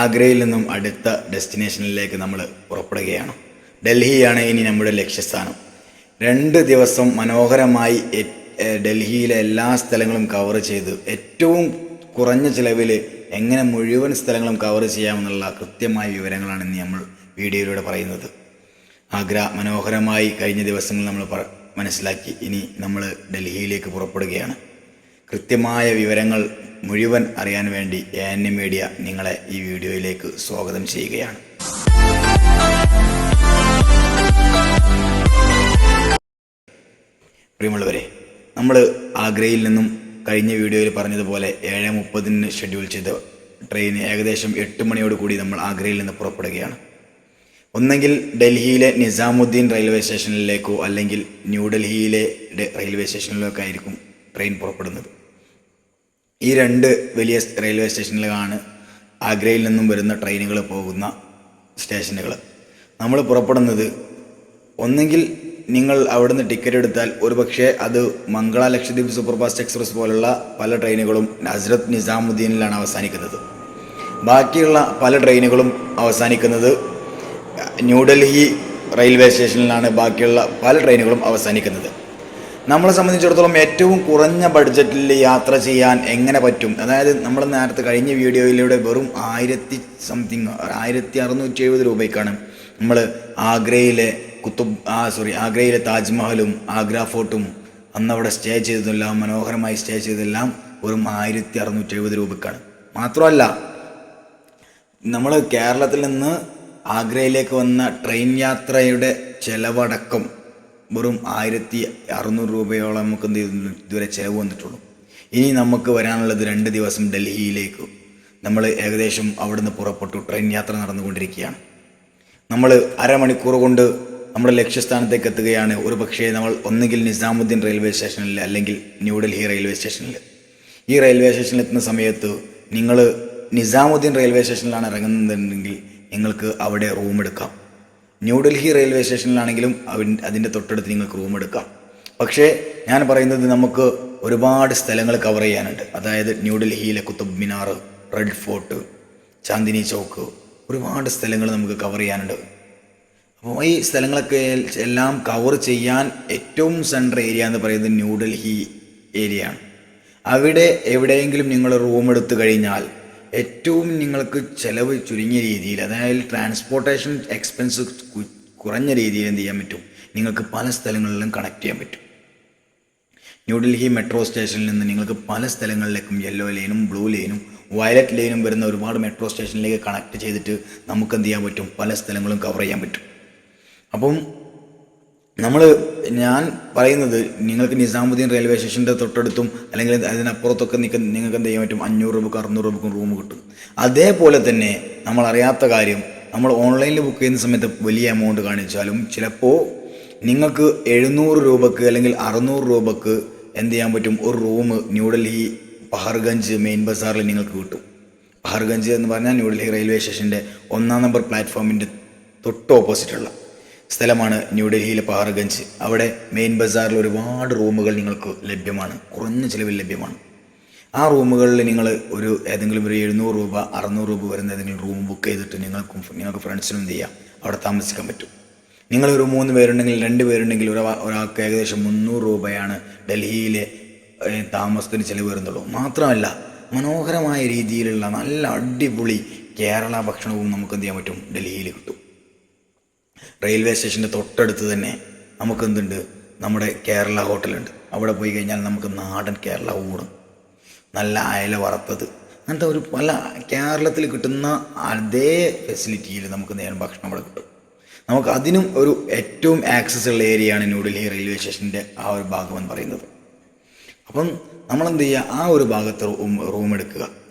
ആഗ്രയിൽ നിന്നും അടുത്ത ഡെസ്റ്റിനേഷനിലേക്ക് നമ്മൾ പുറപ്പെടുകയാണ്. ഡൽഹിയാണ് ഇനി നമ്മുടെ ലക്ഷ്യസ്ഥാനം. രണ്ട് ദിവസം മനോഹരമായി ഡൽഹിയിലെ എല്ലാ സ്ഥലങ്ങളും കവർ ചെയ്ത് ഏറ്റവും കുറഞ്ഞ ചിലവിൽ എങ്ങനെ മുഴുവൻ സ്ഥലങ്ങളും കവർ ചെയ്യാമെന്നുള്ള കൃത്യമായ വിവരങ്ങളാണ് ഇനി നമ്മൾ വീഡിയോയിലൂടെ പറയുന്നത്. ആഗ്ര മനോഹരമായി കഴിഞ്ഞ ദിവസങ്ങൾ നമ്മൾ മനസ്സിലാക്കി ഇനി നമ്മൾ ഡൽഹിയിലേക്ക് പുറപ്പെടുകയാണ്. കൃത്യമായ വിവരങ്ങൾ മുഴുവൻ അറിയാൻ വേണ്ടി എ എൻ എം മീഡിയ നിങ്ങളെ ഈ വീഡിയോയിലേക്ക് സ്വാഗതം ചെയ്യുകയാണ്. പ്രിയമുള്ളവരെ നമ്മൾ ആഗ്രയിൽ നിന്നും കഴിഞ്ഞ വീഡിയോയിൽ പറഞ്ഞതുപോലെ ഏഴ് മുപ്പതിന് ഷെഡ്യൂൾ ചെയ്ത ട്രെയിൻ ഏകദേശം എട്ട് മണിയോട് കൂടി നമ്മൾ ആഗ്രയിൽ നിന്ന് പുറപ്പെടുകയാണ്. ഒന്നെങ്കിൽ ഡൽഹിയിലെ നിസാമുദ്ദീൻ റെയിൽവേ സ്റ്റേഷനിലേക്കോ അല്ലെങ്കിൽ ന്യൂഡൽഹിയിലെ റെയിൽവേ സ്റ്റേഷനിലേക്കോ ആയിരിക്കും ട്രെയിൻ പുറപ്പെടുന്നത്. ഈ രണ്ട് വലിയ റെയിൽവേ സ്റ്റേഷനുകളാണ് ആഗ്രയിൽ നിന്നും വരുന്ന ട്രെയിനുകൾ പോകുന്ന സ്റ്റേഷനുകൾ. നമ്മൾ പുറപ്പെടുന്നത് ഒന്നെങ്കിൽ നിങ്ങൾ അവിടുന്ന് ടിക്കറ്റ് എടുത്താൽ ഒരുപക്ഷെ അത് മംഗള ലക്ഷദ്വീപ് സൂപ്പർഫാസ്റ്റ് എക്സ്പ്രസ് പോലുള്ള പല ട്രെയിനുകളും ഹസ്രത്ത് നിസാമുദ്ദീനിലാണ് അവസാനിക്കുന്നത്. ബാക്കിയുള്ള പല ട്രെയിനുകളും അവസാനിക്കുന്നത് ന്യൂഡൽഹി റെയിൽവേ സ്റ്റേഷനിലാണ് ബാക്കിയുള്ള പല ട്രെയിനുകളും അവസാനിക്കുന്നത്. നമ്മളെ സംബന്ധിച്ചിടത്തോളം ഏറ്റവും കുറഞ്ഞ ബഡ്ജറ്റിൽ യാത്ര ചെയ്യാൻ എങ്ങനെ പറ്റും? അതായത് നമ്മൾ നേരത്തെ കഴിഞ്ഞ വീഡിയോയിലൂടെ വെറും ആയിരത്തി സംതിങ് ആയിരത്തി അറുന്നൂറ്റി എഴുപത് രൂപയ്ക്കാണ് നമ്മൾ ആഗ്രയിലെ കുത്തുബ് ആ സോറി ആഗ്രയിലെ താജ്മഹലും ആഗ്ര ഫോർട്ടും അന്നവിടെ സ്റ്റേ ചെയ്തതെല്ലാം മനോഹരമായി സ്റ്റേ ചെയ്തതെല്ലാം വെറും ആയിരത്തി അറുന്നൂറ്റി എഴുപത് രൂപയ്ക്കാണ്. മാത്രമല്ല നമ്മൾ കേരളത്തിൽ നിന്ന് ആഗ്രയിലേക്ക് വന്ന ട്രെയിൻ യാത്രയുടെ ചെലവടക്കം വെറും ആയിരത്തി അറുന്നൂറ് രൂപയോളം നമുക്ക് എന്ത്? ഇതുവരെ ചിലവ് വന്നിട്ടുള്ളൂ. ഇനി നമുക്ക് വരാനുള്ളത് രണ്ട് ദിവസം ഡൽഹിയിലേക്ക്. നമ്മൾ ഏകദേശം അവിടുന്ന് പുറപ്പെട്ടു. ട്രെയിൻ യാത്ര നടന്നുകൊണ്ടിരിക്കുകയാണ്. നമ്മൾ അരമണിക്കൂർ കൊണ്ട് നമ്മുടെ ലക്ഷ്യസ്ഥാനത്തേക്ക് എത്തുകയാണ്. ഒരു പക്ഷേ നമ്മൾ ഒന്നുകിൽ നിസാമുദ്ദീൻ റെയിൽവേ സ്റ്റേഷനിൽ അല്ലെങ്കിൽ ന്യൂഡൽഹി റെയിൽവേ സ്റ്റേഷനിൽ ഈ റെയിൽവേ സ്റ്റേഷനിൽ എത്തുന്ന സമയത്ത് നിങ്ങൾ നിസാമുദ്ദീൻ റെയിൽവേ സ്റ്റേഷനിലാണ് ഇറങ്ങുന്നതെങ്കിൽ നിങ്ങൾക്ക് അവിടെ റൂം എടുക്കാം. ന്യൂഡൽഹി റെയിൽവേ സ്റ്റേഷനിലാണെങ്കിലും അവൻ- അതിന്റെ തൊട്ടടുത്ത് നിങ്ങൾക്ക് റൂം എടുക്കാം. പക്ഷേ ഞാൻ പറയുന്നത് നമുക്ക് ഒരുപാട് സ്ഥലങ്ങൾ കവർ ചെയ്യാനുണ്ട്. അതായത് ന്യൂഡൽഹിയിലെ കുത്തബ് മിനാർ റെഡ് ഫോർട്ട് ചാന്ദിനി ചൗക്ക് ഒരുപാട് സ്ഥലങ്ങൾ നമുക്ക് കവർ ചെയ്യാനുണ്ട്. അപ്പോൾ ഈ സ്ഥലങ്ങളൊക്കെ എല്ലാം കവർ ചെയ്യാൻ ഏറ്റവും സെൻട്രൽ ഏരിയ എന്ന് പറയുന്നത് ന്യൂഡൽഹി ഏരിയ ആണ്. അവിടെ എവിടെയെങ്കിലും നിങ്ങൾ റൂം എടുത്തു കഴിഞ്ഞാൽ ഏറ്റവും നിങ്ങൾക്ക് ചിലവ് ചുരുങ്ങിയ രീതിയിൽ അതായത് ട്രാൻസ്പോർട്ടേഷൻ എക്സ്പെൻസ് കുറഞ്ഞ രീതിയിൽ എന്ത് ചെയ്യാൻ പറ്റും? നിങ്ങൾക്ക് പല സ്ഥലങ്ങളിലും കണക്ട് ചെയ്യാൻ പറ്റും. ന്യൂഡൽഹി മെട്രോ സ്റ്റേഷനിൽ നിന്ന് നിങ്ങൾക്ക് പല സ്ഥലങ്ങളിലേക്കും യെല്ലോ ലൈനും ബ്ലൂ ലൈനും വയലറ്റ് ലൈനും വരുന്ന ഒരുപാട് മെട്രോ സ്റ്റേഷനിലേക്ക് കണക്ട് ചെയ്തിട്ട് നമുക്ക് എന്ത് ചെയ്യാൻ പറ്റും? പല സ്ഥലങ്ങളും കവർ ചെയ്യാൻ പറ്റും. അപ്പം നമ്മൾ ഞാൻ പറയുന്നത് നിങ്ങൾക്ക് നിസാമുദ്ദീൻ റെയിൽവേ സ്റ്റേഷന്റെ തൊട്ടടുത്തും അല്ലെങ്കിൽ അതിനപ്പുറത്തൊക്കെ നിൽക്കുന്ന നിങ്ങൾക്ക് എന്ത് ചെയ്യാൻ പറ്റും? അഞ്ഞൂറ് രൂപക്ക് അറുന്നൂറ് രൂപക്കും റൂം കിട്ടും. അതേപോലെ തന്നെ നമ്മൾ അറിയാത്ത കാര്യം നമ്മൾ ഓൺലൈനിൽ ബുക്ക് ചെയ്യുന്ന സമയത്ത് വലിയ എമൗണ്ട് കാണിച്ചാലും ചിലപ്പോൾ നിങ്ങൾക്ക് എഴുന്നൂറ് രൂപക്ക് അല്ലെങ്കിൽ അറുന്നൂറ് രൂപക്ക് എന്ത് ചെയ്യാൻ പറ്റും? ഒരു റൂം ന്യൂഡൽഹി പഹർഗഞ്ച് മെയിൻ ബസാറിൽ നിങ്ങൾക്ക് കിട്ടും. പഹർഗഞ്ച് എന്ന് പറഞ്ഞാൽ ന്യൂഡൽഹി റെയിൽവേ സ്റ്റേഷന്റെ ഒന്നാം നമ്പർ പ്ലാറ്റ്ഫോമിന്റെ തൊട്ട് ഓപ്പോസിറ്റുള്ള സ്ഥലമാണ് ന്യൂഡൽഹിയിലെ പഹർഗഞ്ച് അവിടെ മെയിൻ ബസാറിൽ ഒരുപാട് റൂമുകൾ നിങ്ങൾക്ക് ലഭ്യമാണ്. കുറഞ്ഞ ചിലവിൽ ലഭ്യമാണ്. ആ റൂമുകളിൽ നിങ്ങൾ ഒരു ഏതെങ്കിലും ഒരു എഴുന്നൂറ് രൂപ അറുന്നൂറ് രൂപ വരുന്ന ഏതെങ്കിലും റൂം ബുക്ക് ചെയ്തിട്ട് നിങ്ങൾക്കും നിങ്ങൾക്ക് ഫ്രണ്ട്സിനും എന്ത് ചെയ്യാം? അവിടെ താമസിക്കാൻ പറ്റും. നിങ്ങളൊരു മൂന്ന് പേരുണ്ടെങ്കിൽ രണ്ട് പേരുണ്ടെങ്കിൽ ഒരു ഒരാൾക്ക് ഏകദേശം മുന്നൂറ് രൂപയാണ് ഡൽഹിയിലെ താമസത്തിന് ചിലവ് വരുന്നുള്ളൂ. മാത്രമല്ല മനോഹരമായ രീതിയിലുള്ള നല്ല അടിപൊളി കേരള ഭക്ഷണവും നമുക്ക് എന്ത് ചെയ്യാൻ പറ്റും? ഡൽഹിയിൽ കിട്ടും. റെയിൽവേ സ്റ്റേഷന്റെ തൊട്ടടുത്ത് തന്നെ നമുക്കെന്തുണ്ട് നമ്മുടെ കേരള ഹോട്ടലുണ്ട്. അവിടെ പോയി കഴിഞ്ഞാൽ നമുക്ക് നാടൻ കേരള ഊണ്. നല്ല അയല വറുത്തത്. അങ്ങനത്തെ ഒരു പല കേരളത്തിൽ കിട്ടുന്ന അതേ ഫെസിലിറ്റിയിൽ നമുക്ക് നേരം ഭക്ഷണം അവിടെ കിട്ടും. നമുക്ക് അതിനും ഒരു ഏറ്റവും ആക്സസ് ഉള്ള ഏരിയയാണ് ന്യൂഡൽഹി റെയിൽവേ സ്റ്റേഷന്റെ ആ ഒരു ഭാഗം എന്ന് പറയുന്നത്. അപ്പം നമ്മളെന്ത് ചെയ്യുക? ആ ഒരു ഭാഗത്ത് റൂം റൂം എടുക്കുക.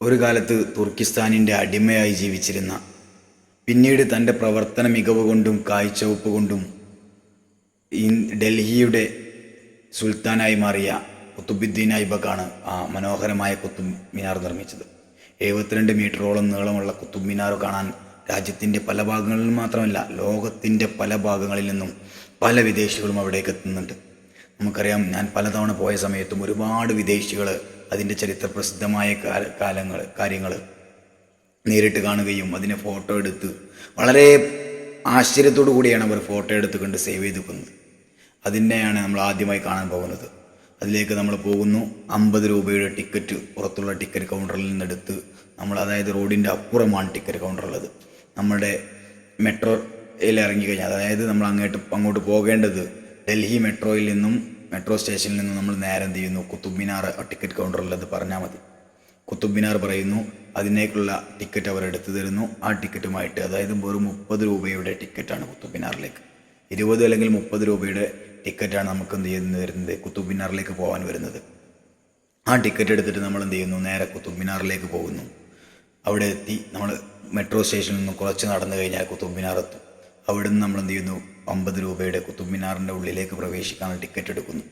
ഒരു കാലത്ത് തുർക്കിസ്ഥാനിന്റെ അടിമയായി ജീവിച്ചിരുന്ന പിന്നീട് തന്റെ പ്രവർത്തന മികവ് കൊണ്ടും കാഴ്ചവെപ്പ് കൊണ്ടും ഡൽഹിയുടെ സുൽത്താനായി മാറിയ കുത്തുബുദ്ദീൻ ഐബക്കാണ് ആ മനോഹരമായ കുത്തുബ് മിനാർ നിർമ്മിച്ചത്. എഴുപത്തിരണ്ട് മീറ്ററോളം നീളമുള്ള കുത്തുബ് മിനാർ കാണാൻ രാജ്യത്തിന്റെ പല ഭാഗങ്ങളിൽ മാത്രമല്ല ലോകത്തിന്റെ പല ഭാഗങ്ങളിൽ നിന്നും പല വിദേശികളും അവിടേക്ക് എത്തുന്നുണ്ട്. നമുക്കറിയാം ഞാൻ പലതവണ പോയ സമയത്തും ഒരുപാട് വിദേശികൾ അതിന്റെ ചരിത്രപ്രസിദ്ധമായ കാല- കാലങ്ങൾ കാര്യങ്ങൾ നേരിട്ട് കാണുകയും അതിനെ ഫോട്ടോ എടുത്ത് വളരെ ആശ്ചര്യത്തോടു കൂടിയാണ് അവർ ഫോട്ടോ എടുത്ത് കണ്ട് സേവ് ചെയ്ത് വെക്കുന്നത് അതിനെയാണ് നമ്മൾ ആദ്യമായി കാണാൻ പോകുന്നത്. അതിലേക്ക് നമ്മൾ പോകുന്നു. അമ്പത് രൂപയുടെ ടിക്കറ്റ് പുറത്തുള്ള ടിക്കറ്റ് കൗണ്ടറിൽ നിന്നെടുത്ത് നമ്മൾ അതായത് റോഡിന്റെ അപ്പുറമാണ് ടിക്കറ്റ് കൗണ്ടർ ഉള്ളത്. നമ്മുടെ മെട്രോയിൽ ഇറങ്ങിക്കഴിഞ്ഞാൽ അതായത് നമ്മൾ അങ്ങോട്ട് അങ്ങോട്ട് പോകേണ്ടത് ഡൽഹി മെട്രോയിൽ നിന്നും മെട്രോ സ്റ്റേഷനിൽ നിന്ന് നമ്മൾ നേരെ എന്ത് ചെയ്യുന്നു? കുത്തുബ് മിനാർ ടിക്കറ്റ് കൗണ്ടറിൽ അത് പറഞ്ഞാൽ മതി. കുത്തുബ് മിനാർ പറയുന്നു അതിനേക്കുള്ള ടിക്കറ്റ് അവർ എടുത്തു തരുന്നു. ആ ടിക്കറ്റുമായിട്ട് അതായത് വെറും മുപ്പത് രൂപയുടെ ടിക്കറ്റാണ് കുത്തുബ് മിനാറിലേക്ക്. ഇരുപത് അല്ലെങ്കിൽ മുപ്പത് രൂപയുടെ ടിക്കറ്റാണ് നമുക്ക് എന്ത് ചെയ്യുന്നത് വരുന്നത് കുത്തുബ് മിനാറിലേക്ക് പോകാൻ വരുന്നത്. ആ ടിക്കറ്റ് എടുത്തിട്ട് നമ്മൾ എന്ത് ചെയ്യുന്നു? നേരെ കുത്തുബ് മിനാറിലേക്ക് പോകുന്നു. അവിടെ എത്തി നമ്മൾ മെട്രോ സ്റ്റേഷനിൽ നിന്ന് കുറച്ച് നടന്നു കഴിഞ്ഞാൽ കുത്തുബ് മിനാർ എത്തും. അവിടെ നിന്ന് നമ്മൾ എന്ത് ചെയ്യുന്നു? അമ്പത് രൂപയുടെ കുത്തുബ് മിനാറിന്റെ ഉള്ളിലേക്ക് പ്രവേശിക്കാനുള്ള ടിക്കറ്റ് എടുക്കുന്നു.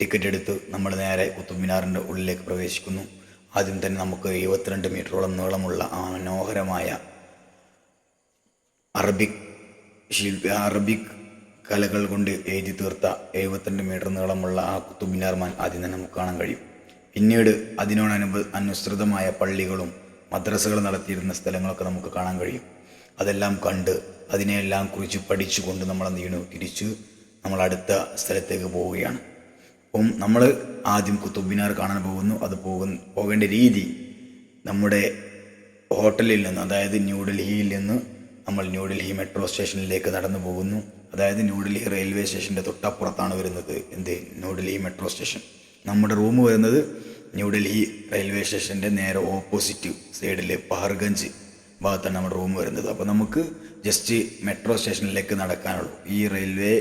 ടിക്കറ്റ് എടുത്ത് നമ്മൾ നേരെ കുത്തുബ് മിനാറിന്റെ ഉള്ളിലേക്ക് പ്രവേശിക്കുന്നു. ആദ്യം തന്നെ നമുക്ക് എഴുപത്തിരണ്ട് മീറ്ററോളം നീളമുള്ള ആ മനോഹരമായ അറബിക് ശില്പ അറബിക് കലകൾ കൊണ്ട് എഴുതി തീർത്ത എഴുപത്തിരണ്ട് മീറ്റർ നീളമുള്ള ആ കുത്തുബ് മിനാർമാൻ ആദ്യം തന്നെ നമുക്ക് കാണാൻ കഴിയും. പിന്നീട് അതിനോടനുബ അനുസൃതമായ പള്ളികളും മദ്രസകൾ നടത്തിയിരുന്ന സ്ഥലങ്ങളൊക്കെ നമുക്ക് കാണാൻ കഴിയും. അതെല്ലാം കണ്ട് അതിനെയെല്ലാം കുറിച്ച് പഠിച്ചുകൊണ്ട് നമ്മൾ എന്ത് ചെയ്യണു തിരിച്ച് നമ്മൾ അടുത്ത സ്ഥലത്തേക്ക് പോവുകയാണ്. അപ്പം നമ്മൾ ആദ്യം കുത്തുബ് മിനാർ കാണാൻ പോകുന്നു. അത് പോകുന്ന പോകേണ്ട രീതി നമ്മുടെ ഹോട്ടലിൽ നിന്ന് അതായത് ന്യൂഡൽഹിയിൽ നിന്ന് നമ്മൾ ന്യൂഡൽഹി മെട്രോ സ്റ്റേഷനിലേക്ക് നടന്നു പോകുന്നു. അതായത് ന്യൂഡൽഹി റെയിൽവേ സ്റ്റേഷന്റെ തൊട്ടപ്പുറത്താണ് വരുന്നത് എന്ത്? New Delhi metro station. നമ്മുടെ റൂം വരുന്നത് ന്യൂഡൽഹി റെയിൽവേ സ്റ്റേഷന്റെ നേരെ ഓപ്പോസിറ്റ് സൈഡിലെ പഹർഗഞ്ച്. ഭാഗത്താണ് നമ്മുടെ റൂം വരുന്നത്. അപ്പോൾ നമുക്ക് ജസ്റ്റ് മെട്രോ സ്റ്റേഷനിലേക്ക് നടക്കാനുള്ളൂ. ഈ റെയിൽവേ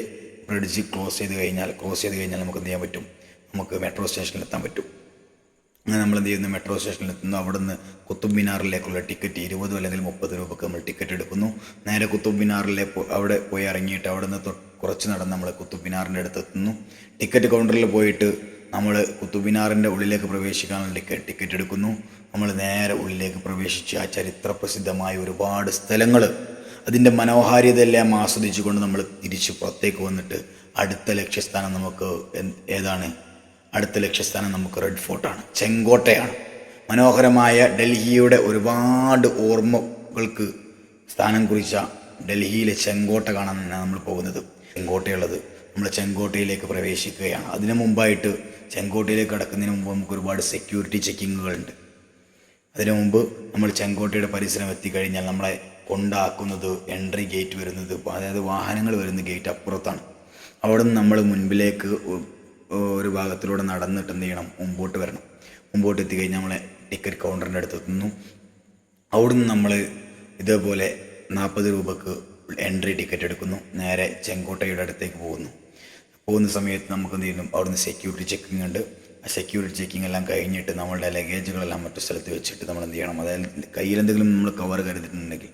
ബ്രിഡ്ജ് ക്ലോസ് ചെയ്ത് കഴിഞ്ഞാൽ ക്ലോസ് ചെയ്ത് കഴിഞ്ഞാൽ നമുക്ക് എന്ത് ചെയ്യാൻ പറ്റും? നമുക്ക് മെട്രോ സ്റ്റേഷനിൽ എത്താൻ പറ്റും. അങ്ങനെ നമ്മൾ എന്ത് ചെയ്യുന്നു? മെട്രോ സ്റ്റേഷനിൽ എത്തുന്നു അവിടെ നിന്ന് കുത്തുബ് മിനാറിലേക്കുള്ള ടിക്കറ്റ് ഇരുപത് അല്ലെങ്കിൽ മുപ്പത് രൂപക്ക് നമ്മൾ ടിക്കറ്റ് എടുക്കുന്നു. നേരെ കുത്തുബ് മിനാറിലെ അവിടെ പോയി ഇറങ്ങിയിട്ട് അവിടെ നിന്ന് കുറച്ച് നടന്ന് നമ്മൾ കുത്തുബ് മിനാറിന്റെ അടുത്ത് എത്തുന്നു ടിക്കറ്റ് കൗണ്ടറിൽ പോയിട്ട് നമ്മൾ കുത്തുബിനാറിന്റെ ഉള്ളിലേക്ക് പ്രവേശിക്കാനുള്ള ടിക്കറ്റ് ടിക്കറ്റ് എടുക്കുന്നു. നമ്മൾ നേരെ ഉള്ളിലേക്ക് പ്രവേശിച്ച് ആ ചരിത്ര പ്രസിദ്ധമായ ഒരുപാട് സ്ഥലങ്ങൾ അതിന്റെ മനോഹാരിതയെല്ലാം ആസ്വദിച്ചുകൊണ്ട് നമ്മൾ തിരിച്ച് പുറത്തേക്ക് വന്നിട്ട് അടുത്ത ലക്ഷ്യസ്ഥാനം നമുക്ക് ഏതാണ്? അടുത്ത ലക്ഷ്യസ്ഥാനം നമുക്ക് റെഡ് ഫോർട്ടാണ് ചെങ്കോട്ടയാണ്. മനോഹരമായ ഡൽഹിയുടെ ഒരുപാട് ഓർമ്മകൾക്ക് സ്ഥാനം കുറിച്ച ഡൽഹിയിലെ ചെങ്കോട്ട കാണാൻ നമ്മൾ പോകുന്നത്. ചെങ്കോട്ടയുള്ളത്. നമ്മൾ ചെങ്കോട്ടയിലേക്ക് പ്രവേശിക്കുകയാണ്. അതിനു മുമ്പായിട്ട് ചെങ്കോട്ടയിലേക്ക് കടക്കുന്നതിന് മുമ്പ് നമുക്ക് ഒരുപാട് സെക്യൂരിറ്റി ചെക്കിങ്ങുകളുണ്ട് അതിനു മുമ്പ് നമ്മൾ ചെങ്കോട്ടയുടെ പരിസരം എത്തിക്കഴിഞ്ഞാൽ നമ്മളെ കൊണ്ടാക്കുന്നത് എൻട്രി ഗേറ്റ് വരുന്നത് അതായത് വാഹനങ്ങൾ വരുന്ന ഗേറ്റ് അപ്പുറത്താണ്. അവിടെ നിന്ന് നമ്മൾ മുൻപിലേക്ക് ഒരു ഭാഗത്തിലൂടെ നടന്നിട്ട് എന്ത് ചെയ്യണം? മുമ്പോട്ട് വരണം. മുമ്പോട്ട് എത്തിക്കഴിഞ്ഞാൽ നമ്മളെ ടിക്കറ്റ് കൗണ്ടറിന്റെ അടുത്ത് എത്തുന്നു. അവിടുന്ന് നമ്മൾ ഇതേപോലെ നാൽപ്പത് രൂപക്ക് എൻട്രി ടിക്കറ്റ് എടുക്കുന്നു. നേരെ ചെങ്കോട്ടയുടെ അടുത്തേക്ക് പോകുന്നു. പോകുന്ന സമയത്ത് നമുക്ക് എന്ത് ചെയ്യുന്നു? അവിടുന്ന് സെക്യൂരിറ്റി ചെക്കിംഗ് ഉണ്ട്. ആ സെക്യൂരിറ്റി ചെക്കിംഗ് എല്ലാം കഴിഞ്ഞിട്ട് നമ്മളുടെ ലഗേജുകളെല്ലാം മറ്റു സ്ഥലത്ത് വെച്ചിട്ട് നമ്മൾ എന്ത് ചെയ്യണം? അതായത് കയ്യിൽ എന്തെങ്കിലും നമ്മൾ കവർ കരുതിയിട്ടുണ്ടെങ്കിൽ.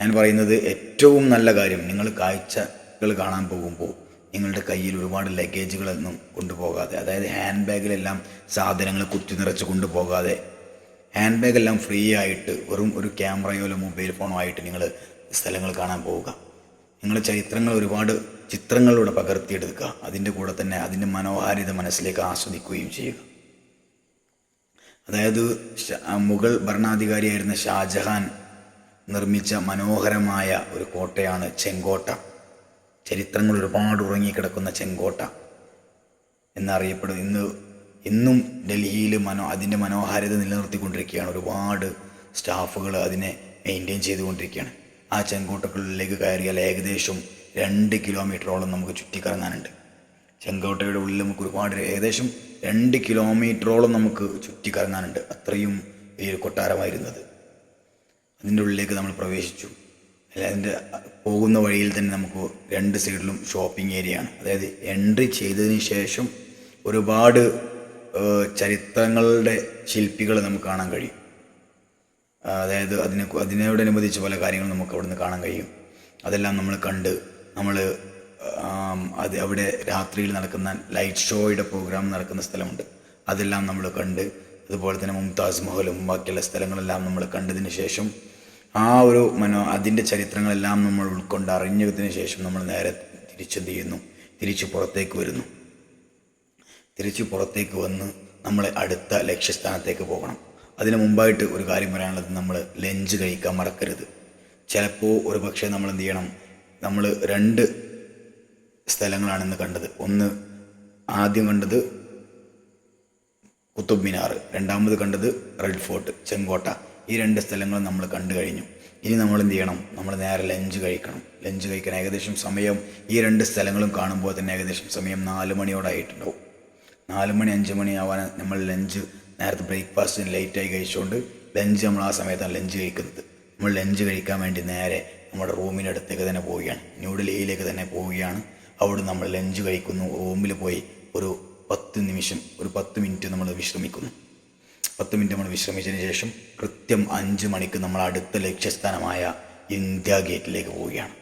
ഞാൻ പറയുന്നത് ഏറ്റവും നല്ല കാര്യം നിങ്ങൾ കാഴ്ചകൾ കാണാൻ പോകുമ്പോൾ നിങ്ങളുടെ കയ്യിൽ ഒരുപാട് ലഗേജുകളൊന്നും കൊണ്ടുപോകാതെ അതായത് ഹാൻഡ് ബാഗിലെല്ലാം സാധനങ്ങൾ കുത്തി നിറച്ച് കൊണ്ടുപോകാതെ ഹാൻഡ് ബാഗെല്ലാം ഫ്രീ ആയിട്ട് വെറും ഒരു ക്യാമറയോ അല്ല മൊബൈൽ ഫോണോ ആയിട്ട് നിങ്ങൾ സ്ഥലങ്ങൾ കാണാൻ പോവുക. നിങ്ങൾ ചരിത്രങ്ങൾ ഒരുപാട് ചിത്രങ്ങളിലൂടെ പകർത്തിയെടുക്കുക. അതിന്റെ കൂടെ തന്നെ അതിന്റെ മനോഹാരിത മനസ്സിലേക്ക് ആസ്വദിക്കുകയും ചെയ്യുക. അതായത് മുഗൾ ഭരണാധികാരിയായിരുന്ന ഷാജഹാൻ നിർമ്മിച്ച മനോഹരമായ ഒരു കോട്ടയാണ് ചെങ്കോട്ട. ചരിത്രങ്ങൾ ഒരുപാട് ഉറങ്ങിക്കിടക്കുന്ന ചെങ്കോട്ട എന്നറിയപ്പെടും ഇന്ന് ഇന്നും ഡൽഹിയിൽ മനോ അതിന്റെ മനോഹാരിത നിലനിർത്തിക്കൊണ്ടിരിക്കുകയാണ്. ഒരുപാട് സ്റ്റാഫുകൾ അതിനെ മെയിന്റെയിൻ ചെയ്തുകൊണ്ടിരിക്കുകയാണ്. ആ ചെങ്കോട്ടക്കുള്ളിലേക്ക് കയറിയാൽ ഏകദേശം രണ്ട് കിലോമീറ്ററോളം നമുക്ക് ചുറ്റിക്കറങ്ങാനുണ്ട്. ചെങ്കോട്ടയുടെ ഉള്ളിൽ നമുക്ക് ഒരുപാട് ഏകദേശം രണ്ട് കിലോമീറ്ററോളം നമുക്ക് ചുറ്റിക്കറങ്ങാനുണ്ട്. അത്രയും ഈ കൊട്ടാരമായിരുന്നത്. അതിന്റെ ഉള്ളിലേക്ക് നമ്മൾ പ്രവേശിച്ചു. അതിന്റെ പോകുന്ന വഴിയിൽ തന്നെ നമുക്ക് രണ്ട് സൈഡിലും ഷോപ്പിംഗ് ഏരിയയാണ് അതായത് എൻട്രി ചെയ്തതിന് ശേഷം ഒരുപാട് ചരിത്രങ്ങളുടെ ശില്പികൾ നമുക്ക് കാണാൻ കഴിയും. അതായത് അതിനെ അതിനോടനുബന്ധിച്ച് പല കാര്യങ്ങളും നമുക്ക് അവിടെ നിന്ന് കാണാൻ കഴിയും. അതെല്ലാം നമ്മൾ കണ്ട് നമ്മൾ അത് അവിടെ രാത്രിയിൽ നടക്കുന്ന ലൈറ്റ് ഷോയുടെ പ്രോഗ്രാം നടക്കുന്ന സ്ഥലമുണ്ട്. അതെല്ലാം നമ്മൾ കണ്ട് അതുപോലെ തന്നെ മുംതാസ് മഹലും ബാക്കിയുള്ള സ്ഥലങ്ങളെല്ലാം നമ്മൾ കണ്ടതിന് ശേഷം ആ ഒരു മനോ അതിന്റെ ചരിത്രങ്ങളെല്ലാം നമ്മൾ ഉൾക്കൊണ്ട് അറിഞ്ഞതിന് ശേഷം നമ്മൾ നേരെ തിരിച്ചെന്ത് ചെയ്യുന്നു? തിരിച്ചു പുറത്തേക്ക് വരുന്നു. തിരിച്ച് പുറത്തേക്ക് വന്ന് നമ്മളെ അടുത്ത ലക്ഷ്യസ്ഥാനത്തേക്ക് പോകണം. അതിന് മുമ്പായിട്ട് ഒരു കാര്യം പറയാനുള്ളത് നമ്മൾ ലഞ്ച് കഴിക്കാൻ മറക്കരുത്. ചിലപ്പോൾ ഒരു പക്ഷേ നമ്മൾ എന്ത് ചെയ്യണം? നമ്മൾ രണ്ട് സ്ഥലങ്ങളാണ് ഇന്ന് കണ്ടത്. ഒന്ന് ആദ്യം കണ്ടത് കുത്തുബ് മിനാർ രണ്ടാമത് കണ്ടത് റെഡ് ഫോർട്ട് ചെങ്കോട്ട. ഈ രണ്ട് സ്ഥലങ്ങളും നമ്മൾ കണ്ടു കഴിഞ്ഞു. ഇനി നമ്മൾ എന്ത് ചെയ്യണം? നമ്മൾ നേരെ ലഞ്ച് കഴിക്കണം. ലഞ്ച് കഴിക്കാൻ ഏകദേശം സമയം ഈ രണ്ട് സ്ഥലങ്ങളും കാണുമ്പോൾ തന്നെ ഏകദേശം സമയം നാല് മണിയോടായിട്ടുണ്ടാവും. നാല് മണി അഞ്ച് മണി ആവാൻ നമ്മൾ ലഞ്ച് നേരത്തെ ബ്രേക്ക്ഫാസ്റ്റിന് ലേറ്റായി കഴിച്ചുകൊണ്ട് ലഞ്ച് നമ്മൾ ആ സമയത്താണ് ലഞ്ച് കഴിക്കുന്നത്. നമ്മൾ ലഞ്ച് കഴിക്കാൻ വേണ്ടി നേരെ നമ്മുടെ റൂമിനടുത്തേക്ക് തന്നെ പോവുകയാണ്. ന്യൂഡൽഹിയിലേക്ക് തന്നെ പോവുകയാണ്. അവിടെ നമ്മൾ ലഞ്ച് കഴിക്കുന്നു. റൂമിൽ പോയി ഒരു പത്ത് നിമിഷം ഒരു പത്ത് മിനിറ്റ് നമ്മൾ വിശ്രമിക്കുന്നു. പത്ത് മിനിറ്റ് നമ്മൾ വിശ്രമിച്ചതിന് ശേഷം കൃത്യം അഞ്ച് മണിക്ക് നമ്മൾ അടുത്ത ലക്ഷ്യസ്ഥാനമായ ഇന്ത്യ ഗേറ്റിലേക്ക് പോവുകയാണ്.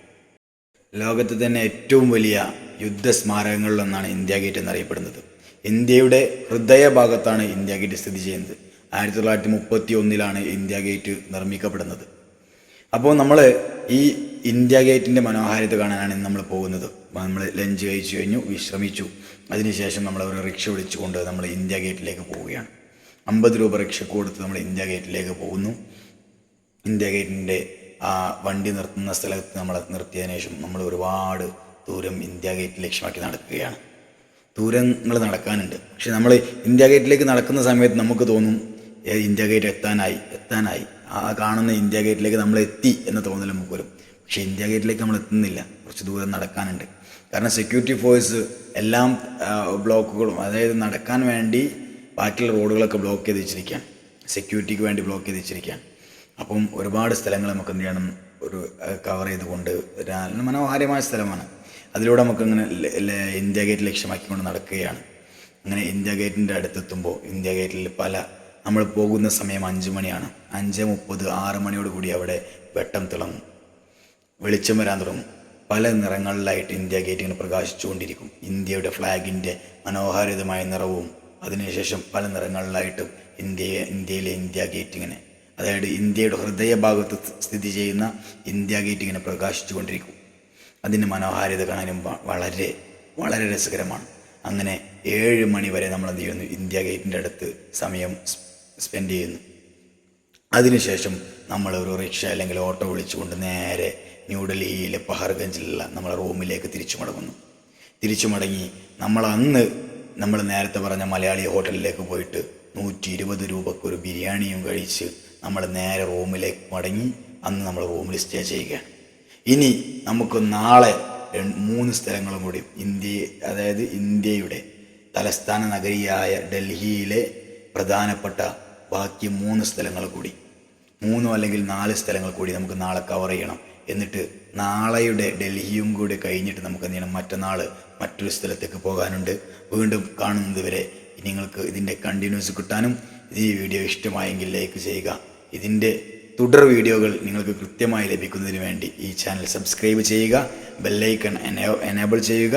ലോകത്ത് തന്നെ ഏറ്റവും വലിയ യുദ്ധ സ്മാരകങ്ങളിലൊന്നാണ് ഇന്ത്യ ഗേറ്റ് എന്നറിയപ്പെടുന്നത്. ഇന്ത്യയുടെ ഹൃദയഭാഗത്താണ് ഇന്ത്യ ഗേറ്റ് സ്ഥിതി ചെയ്യുന്നത്. ആയിരത്തി തൊള്ളായിരത്തി മുപ്പത്തി ഒന്നിലാണ് ഇന്ത്യ ഗേറ്റ് നിർമ്മിക്കപ്പെടുന്നത്. അപ്പോൾ നമ്മൾ ഈ ഇന്ത്യ ഗേറ്റിന്റെ മനോഹാരിത കാണാനാണ് നമ്മൾ പോകുന്നത്. നമ്മൾ ലഞ്ച് കഴിച്ചു കഴിഞ്ഞു വിശ്രമിച്ചു. അതിനുശേഷം നമ്മൾ ഒരു റിക്ഷ വിളിച്ചുകൊണ്ട് നമ്മൾ ഇന്ത്യ ഗേറ്റിലേക്ക് പോവുകയാണ്. അമ്പത് രൂപ റിക്ഷ കൊടുത്ത് നമ്മൾ ഇന്ത്യ ഗേറ്റിലേക്ക് പോകുന്നു. ഇന്ത്യ ഗേറ്റിന്റെ ആ വണ്ടി നിർത്തുന്ന സ്ഥലത്ത് നമ്മൾ നിർത്തിയതിനു ശേഷം നമ്മൾ ഒരുപാട് ദൂരം ഇന്ത്യ ഗേറ്റ് ലക്ഷ്യമാക്കി നടക്കുകയാണ്. ദൂരങ്ങൾ നടക്കാനുണ്ട്. പക്ഷെ നമ്മൾ ഇന്ത്യ ഗേറ്റിലേക്ക് നടക്കുന്ന സമയത്ത് നമുക്ക് തോന്നും "ഏ, ഇന്ത്യ ഗേറ്റ് എത്താനായി എത്താനായി. ആ കാണുന്ന ഇന്ത്യ ഗേറ്റിലേക്ക് നമ്മൾ എത്തി എന്ന് തോന്നൽ നമുക്ക് വരും. പക്ഷെ ഇന്ത്യ ഗേറ്റിലേക്ക് നമ്മൾ എത്തുന്നില്ല. കുറച്ച് ദൂരം നടക്കാനുണ്ട്. കാരണം സെക്യൂരിറ്റി ഫോഴ്സ് എല്ലാം ബ്ലോക്കുകളും അതായത് നടക്കാൻ വേണ്ടി ബാക്കിയുള്ള റോഡുകളൊക്കെ ബ്ലോക്ക് ചെയ്ത് വെച്ചിരിക്കുകയാണ്. സെക്യൂരിറ്റിക്ക് വേണ്ടി ബ്ലോക്ക് ചെയ്ത് വെച്ചിരിക്കുകയാണ്. അപ്പം ഒരുപാട് സ്ഥലങ്ങൾ നമുക്ക് എന്ത് ചെയ്യണം? ഒരു കവർ ചെയ്തുകൊണ്ട് മനോഹരമായ സ്ഥലമാണ്. അതിലൂടെ നമുക്ക് അങ്ങനെ ഇന്ത്യ ഗേറ്റ് ലക്ഷ്യമാക്കിക്കൊണ്ട് നടക്കുകയാണ്. അങ്ങനെ ഇന്ത്യ ഗേറ്റിന്റെ അടുത്തെത്തുമ്പോൾ ഇന്ത്യ ഗേറ്റിൽ പല നമ്മൾ പോകുന്ന സമയം അഞ്ച് മണിയാണ്. അഞ്ച് മുപ്പത് ആറ് മണിയോട് കൂടി അവിടെ വെട്ടം തിളങ്ങും. വെളിച്ചം വരാൻ തുടങ്ങും. പല നിറങ്ങളിലായിട്ട് ഇന്ത്യ ഗേറ്റ് ഇങ്ങനെ പ്രകാശിച്ചുകൊണ്ടിരിക്കും. ഇന്ത്യയുടെ ഫ്ലാഗിന്റെ മനോഹാരിതമായ നിറവും അതിനുശേഷം പല നിറങ്ങളിലായിട്ടും ഇന്ത്യയെ ഇന്ത്യയിലെ ഇന്ത്യ ഗേറ്റ് ഇങ്ങനെ അതായത് ഇന്ത്യയുടെ ഹൃദയഭാഗത്ത് സ്ഥിതി ചെയ്യുന്ന ഇന്ത്യ ഗേറ്റ് ഇങ്ങനെ പ്രകാശിച്ചുകൊണ്ടിരിക്കും. അതിന്റെ മനോഹാരിത കാണാനും വളരെ വളരെ രസകരമാണ്. അങ്ങനെ ഏഴ് മണി വരെ നമ്മൾ എന്ത് ചെയ്യുന്നു? ഇന്ത്യ ഗേറ്റിന്റെ അടുത്ത് സമയം സ്പെൻഡ് ചെയ്യുന്നു. അതിനുശേഷം നമ്മൾ ഒരു റിക്ഷ അല്ലെങ്കിൽ ഓട്ടോ വിളിച്ചുകൊണ്ട് നേരെ ന്യൂഡൽഹിയിലെ പഹർഗഞ്ചിലുള്ള നമ്മളെ റൂമിലേക്ക് തിരിച്ചു മടങ്ങുന്നു. തിരിച്ചു മടങ്ങി നമ്മൾ അന്ന് നമ്മൾ നേരത്തെ പറഞ്ഞ മലയാളി ഹോട്ടലിലേക്ക് പോയിട്ട് നൂറ്റി ഇരുപത് രൂപക്ക് ഒരു ബിരിയാണിയും കഴിച്ച് നമ്മൾ നേരെ റൂമിലേക്ക് മടങ്ങി അന്ന് നമ്മൾ റൂമിൽ സ്റ്റേ ചെയ്യുകയാണ്. ഇനി നമുക്ക് നാളെ മൂന്ന് സ്ഥലങ്ങളും കൂടി. ഇന്ത്യ അതായത് ഇന്ത്യയുടെ തലസ്ഥാന നഗരിയായ ഡൽഹിയിലെ പ്രധാനപ്പെട്ട ബാക്കി മൂന്ന് സ്ഥലങ്ങൾ കൂടി. മൂന്നോ അല്ലെങ്കിൽ നാല് സ്ഥലങ്ങൾ കൂടി നമുക്ക് നാളെ കവർ ചെയ്യണം. എന്നിട്ട് നാളെയുടെ ഡൽഹിയും കൂടി കഴിഞ്ഞിട്ട് നമുക്ക് എന്ത് ചെയ്യണം? മറ്റന്നാൾ മറ്റൊരു സ്ഥലത്തേക്ക് പോകാനുണ്ട്. വീണ്ടും കാണുന്നത് വരെ നിങ്ങൾക്ക് ഇതിന്റെ കണ്ടിന്യൂസ് കിട്ടാനും ഈ വീഡിയോ ഇഷ്ടമായെങ്കിൽ ലൈക്ക് ചെയ്യുക. ഇതിന്റെ തുടർ വീഡിയോകൾ നിങ്ങൾക്ക് കൃത്യമായി ലഭിക്കുന്നതിന് വേണ്ടി ഈ ചാനൽ സബ്സ്ക്രൈബ് ചെയ്യുക ബെല്ലൈക്കൺ എനേബിൾ ചെയ്യുക.